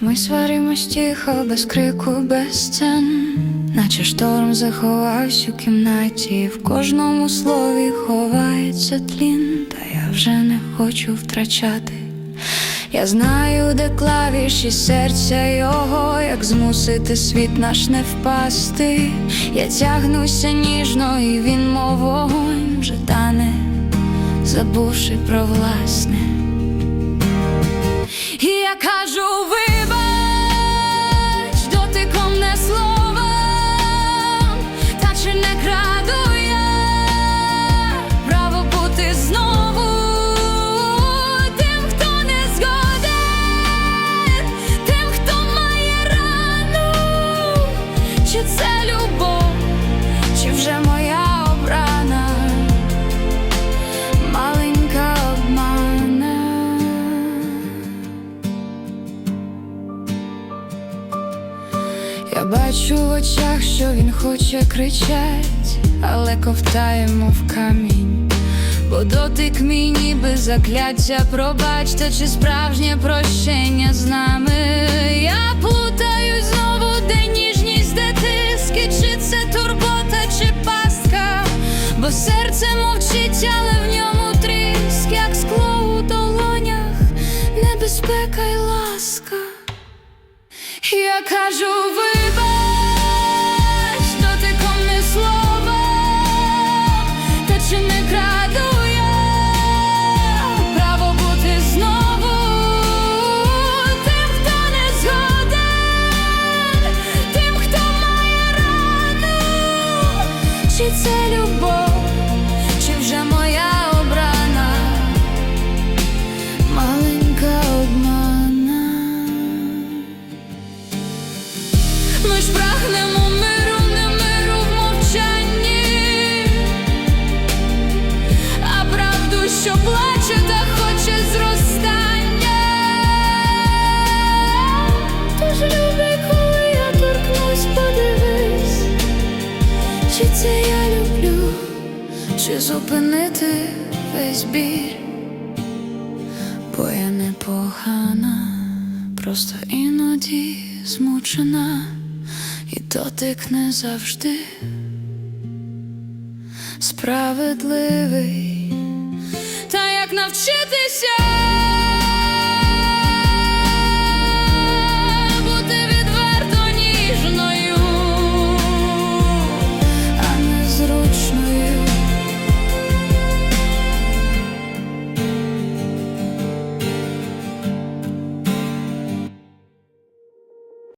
Ми сваримось тихо, без крику, без сцен, наче шторм заховався у кімнаті, в кожному слові ховається тлін, та я вже не хочу втрачати. Я знаю, де клавіші серця його, як змусити світ наш не впасти. Я тягнуся ніжно, і він, мов вогонь, вже тане, забувши про власне. Я бачу в очах, що він хоче кричать, але ковтає, мов камінь. Бо дотик мій ніби закляття, пробачте, чи справжнє прощення з нами. Я плутаю знову, де ніжність, де тиски, чи це турбота, чи пастка, бо серце мовчить, але в ньому тріск, як скло у долонях, небезпека й ласка. Я кажу, вибач, чи це любов, чи вже моя обрана, маленька обмана. Ми ж прагнемо це я люблю, чи зупинити весь біль, бо я непогана, просто іноді змучена, і дотик не завжди справедливий. Та як навчитися